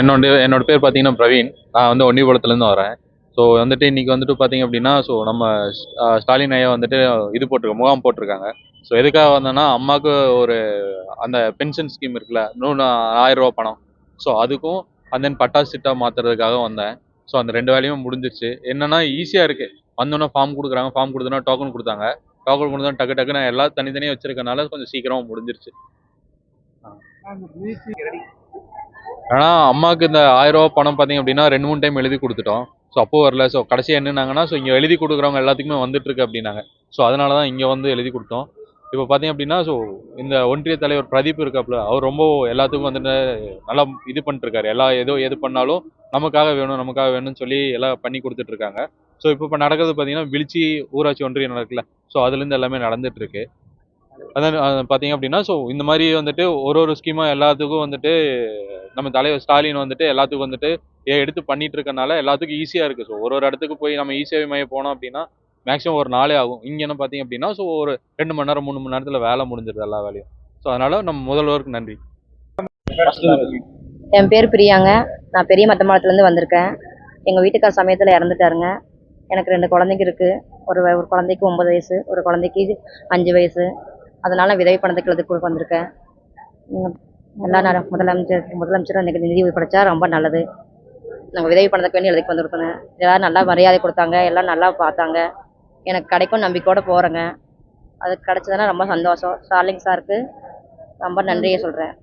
என்னோட என்னோட பேர் பார்த்தீங்கன்னா பிரவீன். நான் வந்து ஒன்னிபுரத்துலேருந்து வரேன். ஸோ வந்துட்டு இன்னைக்கு வந்துட்டு பார்த்தீங்க அப்படின்னா ஸோ நம்ம ஸ்டாலின் ஐயா வந்துட்டு இது போட்டிருக்க முகாம் போட்டிருக்காங்க. ஸோ எதுக்காக வந்தேன்னா அம்மாவுக்கு ஒரு அந்த பென்ஷன் ஸ்கீம் இருக்குல்ல இன்னொன்று ஆயிரம் ரூபா பணம். ஸோ அதுக்கும் அந்த தென் பட்டா சிட்டா மாற்றுறதுக்காக வந்தேன். ஸோ அந்த ரெண்டு வேலையும் முடிஞ்சிருச்சு. என்னன்னா ஈஸியாக இருக்குது வந்தோன்னே ஃபார்ம் கொடுக்குறாங்க ஃபார்ம் கொடுத்தோன்னா டோக்கன் கொடுத்தாங்க. டோக்கன் கொடுத்தா டக்கு டக்குன்னு எல்லாம் தனித்தனியாக வச்சிருக்கனால கொஞ்சம் சீக்கிரமாக முடிஞ்சிருச்சு. ஆனால் அம்மாவுக்கு இந்த ஆயிரம் ரூபா பணம் பார்த்தீங்க அப்படின்னா ரெண்டு மூணு டைம் எழுதி கொடுத்துட்டோம். ஸோ அப்போ வரல. ஸோ கடைசியாக என்னன்னாங்கன்னா ஸோ இங்கே எழுதி கொடுக்குறவங்க எல்லாத்துக்குமே வந்துட்டுருக்கு அப்படின்னாங்க. ஸோ அதனால தான் இங்கே வந்து எழுதி கொடுத்தோம். இப்போ பார்த்தீங்க அப்படின்னா ஸோ இந்த ஒன்றிய தலைவர் பிரதீப் இருக்காப்புல அவர் ரொம்ப எல்லாத்துக்கும் வந்துட்டு நல்லா இது பண்ணிட்டுருக்காரு. எல்லா ஏதோ எது பண்ணாலும் நமக்காக வேணும் நமக்காக வேணும்னு சொல்லி எல்லாம் பண்ணி கொடுத்துட்ருக்காங்க ஸோ இப்போ இப்போ நடக்கிறது பார்த்தீங்கன்னா விழிச்சி ஊராட்சி ஒன்றியம் நடக்கல ஸோ அதுலேருந்து எல்லாமே நடந்துட்டுருக்கு. அதான் பார்த்தீங்க அப்படின்னா ஸோ இந்த மாதிரி வந்துட்டு ஒரு ஒரு ஸ்கீமாக எல்லாத்துக்கும் வந்துட்டு நம்ம தலைவர் ஸ்டாலின் வந்துட்டு எல்லாத்துக்கும் வந்துட்டு எடுத்து பண்ணிட்டு இருக்கனால எல்லாத்துக்கும் ஈஸியாக இருக்குது ஸோ ஒரு ஒரு இடத்துக்கு போய் நம்ம ஈஸியாக மையம் போனோம் அப்படின்னா மேக்ஸிமம் ஒரு நாளே ஆகும். இங்கே என்ன பார்த்தீங்க அப்படின்னா ஸோ ஒரு ரெண்டு மணி நேரம் மூணு மணி நேரத்தில் வேலை முடிஞ்சிருது எல்லா வேலையும். ஸோ அதனால் நம்ம முதல்வருக்கு நன்றி. என் பேர் பிரியாங்க. நான் பெரிய மத்தமாளத்துலேருந்து வந்திருக்கேன். எங்கள் வீட்டுக்கார சமயத்தில் இறந்துட்டாருங்க. எனக்கு ரெண்டு குழந்தைங்க இருக்குது ஒரு ஒரு குழந்தைக்கு ஒம்பது வயசு ஒரு குழந்தைக்கு அஞ்சு வயசு. அதனால் விதவை பணத்துக்கு எழுதி கொடுக்க வந்திருக்கேன். எல்லா நேரம் முதலமைச்சர் முதலமைச்சர் எனக்கு நிதி படைச்சா ரொம்ப நல்லது. நாங்கள் விதவி பணத்துக்கு வேண்டி எழுதி வந்திருக்கோங்க எல்லாரும் நல்லா மரியாதை கொடுத்தாங்க. எல்லாம் நல்லா பார்த்தாங்க. எனக்கு கிடைக்கும் நம்பிக்கையோடு போகிறேங்க அது கிடைச்சதுன்னா ரொம்ப சந்தோஷம். ஸ்டாலிங் சாருக்கு ரொம்ப நன்றியை சொல்கிறேன்